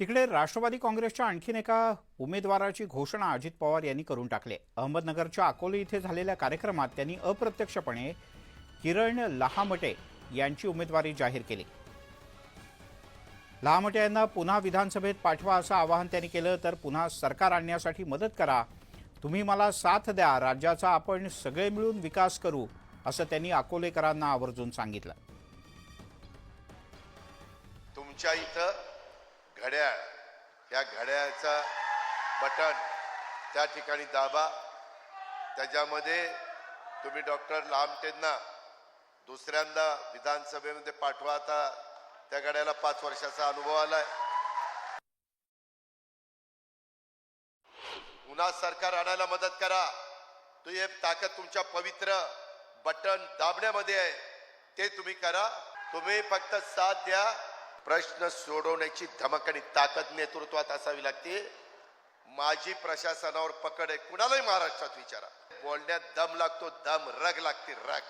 तिकडे राष्ट्रवादी काँग्रेसच्या आणखीन एका उमेदवाराची घोषणा अजित पवार यांनी करून टाकली. अहमदनगरच्या अकोले इथे झालेल्या कार्यक्रमात त्यांनी अप्रत्यक्षपणे किरण लहामटे यांची उमेदवारी जाहीर केली. लहामटे यांना पुन्हा विधानसभेत पाठवा असं आवाहन त्यांनी केलं तर पुन्हा सरकार आणण्यासाठी मदत करा. तुम्ही मला साथ द्या राज्याचा आपण सगळे मिळून विकास करू असं त्यांनी अकोलेकरांना आवर्जून सांगितलं. तुमच्या इथं घड्याळ या घड्याळाचा बटन त्या ठिकाणी दाबा. त्याच्यामध्ये तुम्ही डॉक्टर लामटेंना दुसऱ्यांदा विधानसभेमध्ये पाठवा. आता त्या घड्याला पाच वर्षाचा अनुभव आलाय. पुन्हा सरकार आणायला मदत करा. तो हे ताकद तुमच्या पवित्र बटन दाबण्यामध्ये आहे. ते तुम्ही करा. तुम्ही फक्त साथ द्या. प्रश्न सोडवण्याची धमक आणि ताकद नेतृत्वात असावी लागते. माझी प्रशासनावर पकड आहे. कुणालाही महाराष्ट्रात विचारा. बोलण्यात दम लागतो दम रग लागते रग.